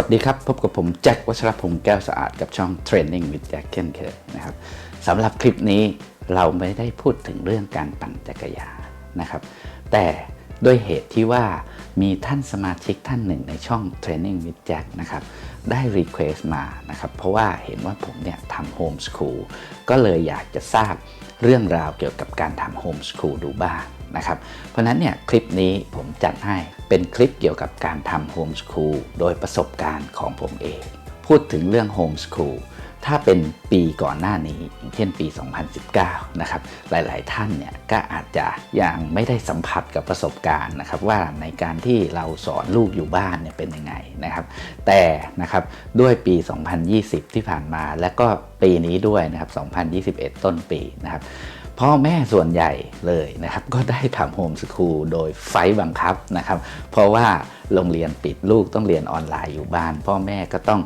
วัสดีครับ พบกับผมแจ็ควัชรพงศ์แก้วสะอาดกับช่อง Training with Jack เช่นเคยนะครับสำหรับคลิปนี้เราไม่ได้พูดถึงเรื่องการปั่นจักรยานนะครับ แต่ด้วยเหตุที่ว่ามีท่านสมาชิกท่านหนึ่งในช่อง Training with Jack นะครับ ได้รีเควส์มานะครับเพราะว่าเห็นว่าผมเนี่ยทำโฮมสคูลก็เลยอยากจะทราบเรื่องราวเกี่ยวกับการทำโฮมสคูลดูบ้างนะครับเพราะนั้นเนี่ยคลิปนี้ผมจัดให้เป็นคลิปเกี่ยวกับการทำโฮมสคูลโดยประสบการณ์ของผมเอง พูดถึงเรื่องโฮมสคูล ถ้าเป็นปีก่อนหน้านี้อย่างเช่นปี 2019 นะครับ หลาย ๆ ท่านเนี่ยก็อาจจะยังไม่ได้สัมผัสกับประสบการณ์นะครับ ว่าในการที่เราสอนลูกอยู่บ้านเนี่ยเป็นยังไงนะครับ แต่นะครับด้วยปี 2020 ที่ผ่านมา และก็ปีนี้ด้วยนะครับ 2021 ต้นปีนะครับพ่อแม่ส่วนใหญ่เลยนะครับ ก็ได้ทำโฮมสคูลโดยไฟล์บังคับนะครับ เพราะว่าโรงเรียนปิดลูกต้องเรียนออนไลน์อยู่บ้าน พ่อแม่ก็ต้อง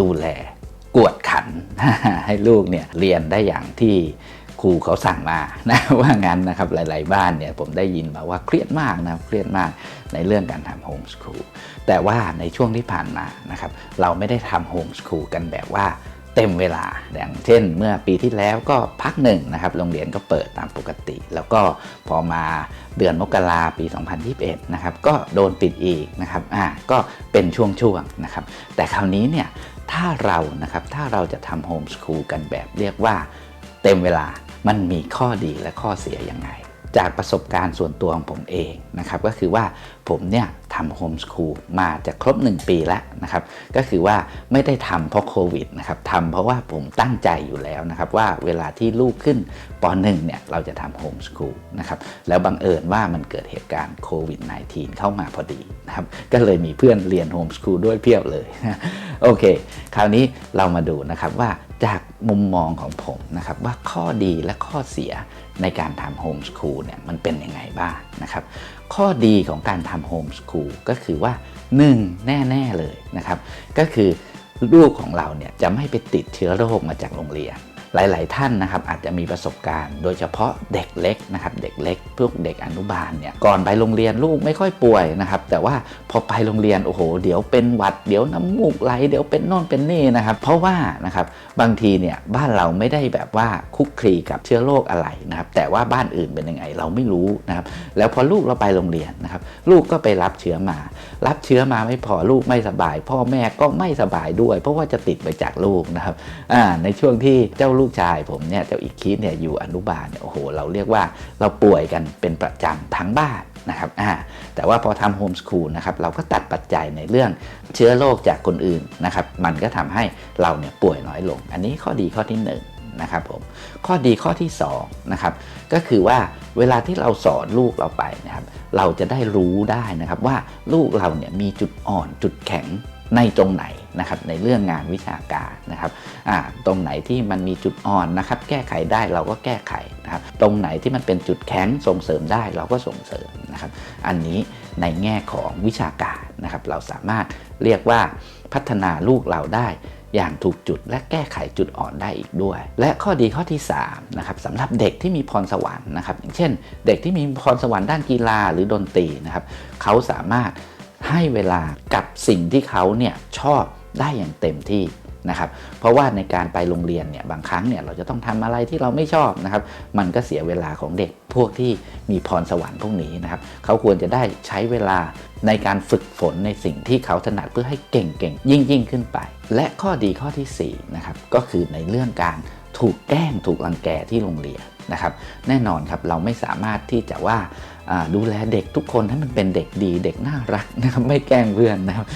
ดูแล กวดขันให้ลูกเนี่ยเรียนได้อย่างที่ครูเขาสั่งมานะว่างั้นนะครับหลาย ๆ บ้านเนี่ยผมได้ยินมาว่าเครียดมากนะเครียดมากในเรื่องการทำโฮมสคูลแต่ว่าในช่วงที่ผ่านมานะครับเราไม่ได้ทำโฮมสคูลกันแบบว่าเต็มเวลาอย่างเช่น เมื่อปีที่แล้วก็พักหนึ่งนะครับโรงเรียนก็เปิดตามปกติ แล้วก็พอมาเดือนมกราปี 2021 นะครับก็โดนปิดอีกนะครับอ่าก็เป็นช่วงๆนะครับแต่คราวนี้เนี่ย ถ้าเรานะครับถ้าเราจะทำโฮมสคูลกันแบบเรียกว่าเต็มเวลามันมีข้อดีและข้อเสียยังไง จากประสบการณ์ส่วนตัวของผมเองนะครับก็คือว่าผมเนี่ย ทำโฮมสคูลมาจะครบ 1 ปีแล้วนะครับ ก็คือว่าไม่ได้ทำเพราะโควิดนะครับทำเพราะว่าผมตั้งใจอยู่แล้วนะครับ ว่าเวลาที่ลูกขึ้นป .1 เนี่ยเราจะทำโฮมสคูลนะครับ แล้วบังเอิญว่ามันเกิดเหตุการณ์โควิด -19 เข้ามาพอดีนะครับ ก็เลยมีเพื่อนเรียนโฮมสคูลด้วยเพียบเลยโอเค คราวนี้เรามาดูนะครับว่าจาก มุมมองของผมนะครับว่าข้อดีและข้อเสียในการทำโฮมสคูลเนี่ยมันเป็นยังไงบ้างนะครับ ข้อดีของการทำโฮมสคูลก็คือว่า 1 แน่ ๆ เลยนะครับ ก็คือลูกของเราเนี่ยจะไม่ไปติดเชื้อโรคมาจากโรงเรียน หลาย ๆ ท่านนะครับอาจจะมีประสบการณ์ โดยเฉพาะเด็กเล็กนะครับเด็กเล็กพวกเด็กอนุบาลเนี่ยก่อนไปโรงเรียนลูกไม่ค่อยป่วยนะครับแต่ว่าพอไปโรงเรียนโอ้โห เดี๋ยวเป็นหวัดเดี๋ยวน้ำมูกไหลเดี๋ยวเป็นโน่นเป็นนี่นะครับเพราะว่านะครับบางทีเนี่ยบ้านเราไม่ได้แบบว่าคุกคลีกับเชื้อโรคอะไรนะครับแต่ว่าบ้านอื่นเป็นยังไงเราไม่รู้นะครับแล้วพอลูกเราไปโรงเรียนนะครับลูกก็ไปรับเชื้อมารับเชื้อมาไม่พอลูกไม่สบาย พ่อแม่ก็ไม่สบายด้วย เพราะว่าจะติดไปจากลูกนะครับในช่วงที่เจ้าลูกชายผมเนี่ยเจ้าอีกคิดเนี่ยอยู่อนุบาลเนี่ยโอ้โห เราเรียกว่าเราป่วยกันเป็นประจำทั้งบ้านนะครับอ่าแต่ว่าพอทำโฮมสคูลนะครับเราก็ตัดปัจจัยในเรื่องเชื้อโรคจากคนอื่นนะครับมันก็ทำให้เราเนี่ยป่วยน้อยลง อันนี้ข้อดีข้อที่ห นะครับผมข้อดีข้อที่2นะครับก็คือว่าเวลาที่เราสอนลูกเราไปนะครับเราจะได้รู้ได้นะครับว่าลูกเราเนี่ยมีจุดอ่อนจุดแข็งในตรงไหนนะครับในเรื่องงานวิชาการนะครับตรงไหนที่มันมีจุดอ่อนนะครับ แก้ไขได้เราก็แก้ไขนะครับ ตรงไหนที่มันเป็นจุดแข็งส่งเสริมได้เราก็ส่งเสริมนะครับ อันนี้ในแง่ของวิชาการนะครับ เราสามารถเรียกว่าพัฒนาลูกเราได้ อย่างถูกจุดและแก้ไขจุดอ่อนได้อีกด้วย และข้อดีข้อที่3นะครับสำหรับเด็กที่มีพรสวรรค์นะครับ อย่างเช่น เด็กที่มีพรสวรรค์ด้านกีฬาหรือดนตรีนะครับเขาสามารถให้เวลากับสิ่งที่เขาเนี่ยชอบได้อย่างเต็มที่ นะครับเพราะว่าในการไปโรงเรียนเนี่ยบางครั้งเนี่ยเราจะต้องทำอะไรที่เราไม่ชอบนะครับมันก็เสียเวลาของเด็กพวกที่มีพรสวรรค์พวกนี้นะครับเขาควรจะได้ใช้เวลาในการฝึกฝนในสิ่งที่เขาถนัดเพื่อให้เก่งๆยิ่งยิ่งขึ้นไป และข้อดีข้อที่4นะครับก็คือในเรื่องการถูกแกล้งถูกลังแกที่โรงเรียน นะครับแน่นอนครับเราไม่สามารถที่จะว่าดูแลเด็กทุกคนให้มันเป็นเด็กดี เด็กน่ารักนะครับไม่แกล้งเพื่อนนะครับ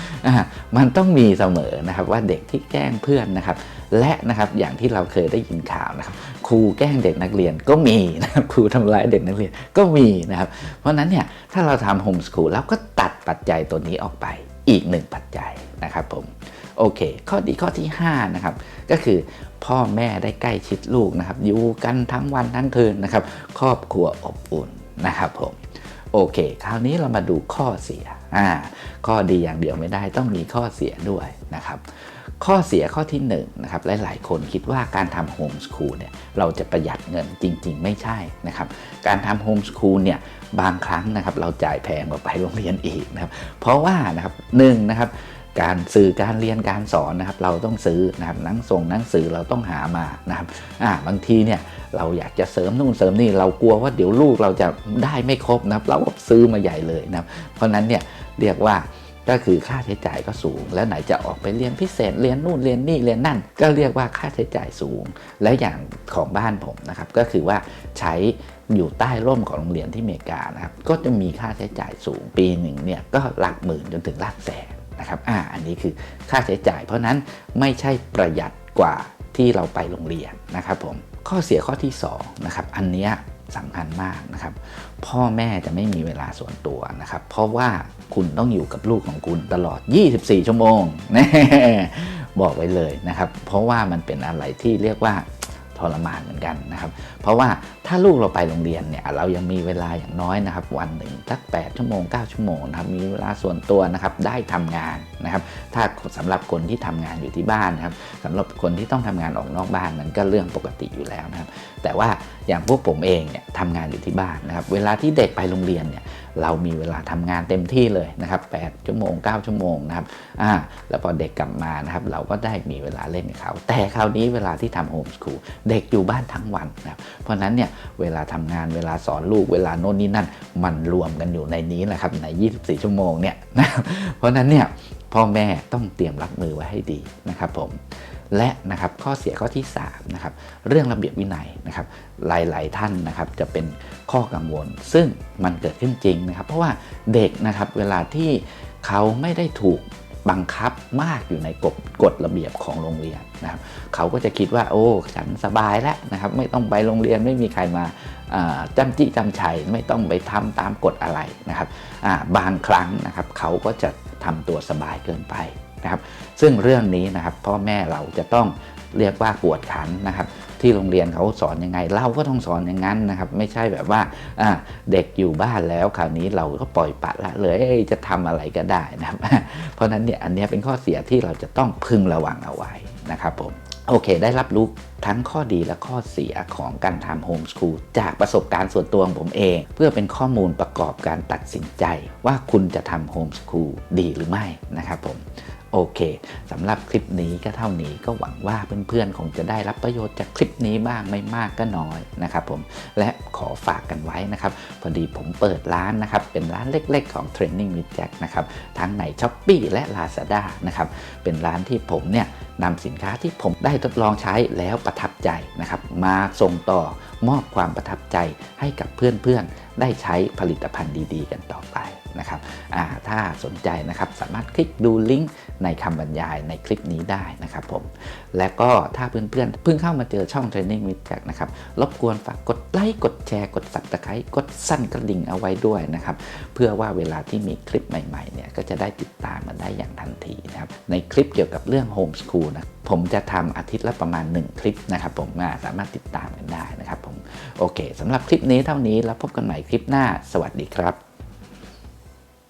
มันต้องมีเสมอนะครับว่าเด็กที่แกล้งเพื่อนนะครับและนะครับอย่างที่เราเคยได้ยินข่าวนะครับครูแกล้งเด็กนักเรียนก็มีนะครับครูทำร้ายเด็กนักเรียนก็มีนะครับเพราะนั้นเนี่ยถ้าเราทำโฮมสคูลแล้วก็ตัดปัจจัยตัวนี้ออกไปอีกหนึ่งปัจจัยนะครับผมโอเค ข้อดีข้อที่5นะครับก็คือ พ่อแม่ได้ใกล้ชิดลูกนะครับ อยู่กันทั้งวันทั้งคืนนะครับ ครอบครัวอบอุ่นนะครับผมโอเค คราวนี้เรามาดูข้อเสียอ่าข้อดีอย่างเดียวไม่ได้ต้องมีข้อเสียด้วยนะครับ ข้อเสียข้อที่1นนะครับหลาย ๆ คนคิดว่าการทำโฮมสคูลเนี่ยเราจะประหยัดเงินจริง ๆ ไม่ใช่นะครับ การทำโฮมสคูลเนี่ยบางครั้งนะครับเราจ่ายแพงกว่าไปโรงเรียนอีกนะครับ เพราะว่านะครับหนึ่งนะครับ การสื่อการเรียนการสอนนะครับ เราต้องซื้อนะครับหนังส่งหนังสือเราต้องหามานะครับอ่าบางทีเนี่ยเราอยากจะเสริมนู่นเสริมนี่เรากลัวว่าเดี๋ยวลูกเราจะได้ไม่ครบนะครับ เราก็ซื้อมาใหญ่เลยนะครับ เพราะนั้นเนี่ยเรียกว่าก็คือค่าใช้จ่ายก็สูง แล้วไหนจะออกไปเรียนพิเศษเรียนนู่นเรียนนี่เรียนนั่น ก็เรียกว่าค่าใช้จ่ายสูง และอย่างของบ้านผมนะครับ ก็คือว่าใช้อยู่ใต้ร่มของโรงเรียนที่อเมริกานะครับ ก็จะมีค่าใช้จ่ายสูงปีหนึ่งเนี่ยก็หลักหมื่นจนถึงหลักแสน นะครับอ่าอันนี้คือค่าใช้จ่าย เพราะนั้นไม่ใช่ประหยัดกว่าที่เราไปโรงเรียนนะครับผมข้อเสียข้อที่สองนะครับอันเนี้ยสำคัญมากนะครับ พ่อแม่จะไม่มีเวลาส่วนตัวนะครับ เพราะว่าคุณต้องอยู่กับลูกของคุณตลอด 24 ชั่วโมง บอกไว้เลยนะครับ เพราะว่ามันเป็นอะไรที่เรียกว่า ทรมานเหมือนกันนะครับ เพราะว่าถ้าลูกเราไปโรงเรียนเนี่ยเรายังมีเวลาอย่างน้อยนะครับ วันหนึ่งสัก 8 ชั่วโมง 9 ชั่วโมงนะครับมีเวลาส่วนตัวนะครับได้ทำงานนะครับ ถ้าสำหรับคนที่ทำงานอยู่ที่บ้านนะครับสำหรับคนที่ต้องทำงานออกนอกบ้านนั้นก็เรื่องปกติอยู่แล้วนะครับ แต่ว่าอย่างพวกผมเองเนี่ยทำงานอยู่ที่บ้านนะครับ เวลาที่เด็กไปโรงเรียนเนี่ยเรามีเวลาทำงานเต็มที่เลยนะครับ8ชั่วโมง 9 ชั่วโมงนะครับอ่าแล้วพอเด็กกลับมานะครับ เราก็ได้มีเวลาเล่นกับเขาแต่คราวนี้เวลาที่ทำโฮมสคูลเด็กอยู่บ้านทั้งวันนะครับเพราะนั้นเนี่ยเวลาทำงานเวลาสอนลูกเวลาโน่นนี่นั่น มันรวมกันอยู่ในนี้แหละครับใน 24 ชั่วโมงเนี่ยนะเพราะฉะนั้นเนี่ยพ่อแม่ต้องเตรียมรับมือไว้ให้ดีนะครับผมและนะครับข้อเสียข้อที่3นะครับเรื่องระเบียบวินัยนะครับหลาย ๆ ท่านนะครับจะเป็นข้อกังวล ซึ่งมันเกิดขึ้นจริงนะครับ เพราะว่าเด็กนะครับเวลาที่เขาไม่ได้ถูก บังคับมากอยู่ในกฎกฎระเบียบของโรงเรียนนะครับเขาก็จะคิดว่าโอ้ฉันสบายแล้วนะครับไม่ต้องไปโรงเรียนไม่มีใครมาจำจี้จำชัยไม่ต้องไปทำตามกฎอะไรนะครับบางครั้งนะครับเขาก็จะทำตัวสบายเกินไปนะครับ ซึ่งเรื่องนี้นะครับพ่อแม่เราจะต้องเรียกว่ากวดขันนะครับ ที่โรงเรียนเขาสอนยังไง เราก็ต้องสอนอย่างนั้นนะครับ ไม่ใช่แบบว่าเด็กอยู่บ้านแล้วคราวนี้เราก็ปล่อยปละละเลยจะทำอะไรก็ได้นะครับ เพราะฉะนั้นเนี่ยอันนี้เป็นข้อเสียที่เราจะต้องพึงระวังเอาไว้นะครับผมโอเค ได้รับรู้ทั้งข้อดีและข้อเสียของการทำโฮมสคูลจากประสบการณ์ส่วนตัวของผมเอง เพื่อเป็นข้อมูลประกอบการตัดสินใจ ว่าคุณจะทำโฮมสคูลดีหรือไม่นะครับผม โอเคสำหรับคลิปนี้ก็เท่านี้ก็หวังว่าเพื่อนๆคงจะได้รับประโยชน์จากคลิปนี้บ้างไม่มากก็น้อยนะครับผมและขอฝากกันไว้นะครับพอดีผมเปิดร้านนะครับเป็นร้านเล็กๆของ Training with Jack นะครับทั้งใน s h อ p e e และ Lazada นะครับเป็นร้านที่ผมเนี่ย นำสินค้าที่ผมได้ทดลองใช้แล้วประทับใจนะครับ มาส่งต่อมอบความประทับใจให้กับเพื่อนๆ ได้ใช้ผลิตภัณฑ์ดีๆ กันต่อไปนะครับถ้าสนใจนะครับสามารถคลิกดูลิงก์ในคำบรรยายในคลิปนี้ได้นะครับผม และก็ถ้าเพื่อนๆ เพิ่งเข้ามาเจอช่อง Training with Jack นะครับ รบกวนฝากกดไลค์ กดแชร์ กด subscribe กดสั่นกระดิ่งเอาไว้ด้วยนะครับ เพื่อว่าเวลาที่มีคลิปใหม่ๆ เนี่ย ก็จะได้ติดตามมันได้อย่างทันทีนะครับ ในคลิปเกี่ยวกับเรื่อง Home School นะผมจะทำอาทิตย์ละประมาณ 1 คลิปนะครับผมสามารถติดตามกันได้นะครับผมโอเคสำหรับคลิปนี้เท่านี้แล้วพบกันใหม่คลิปหน้า สวัสดีครับ